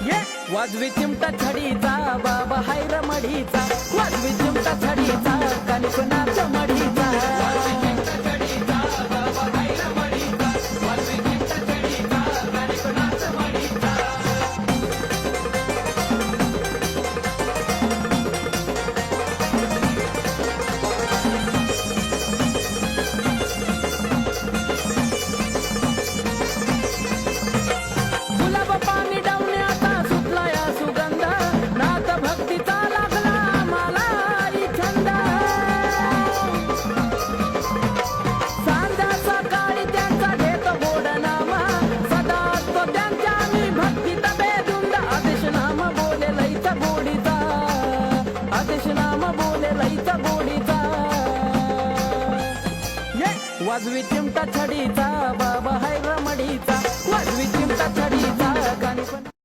वाजवी चिमटा छडीचा बाबा हाय मडीचा आदेश नाम बोले लईचा बोलीचा वाजवी चिमटा छडीचा बाबा हाय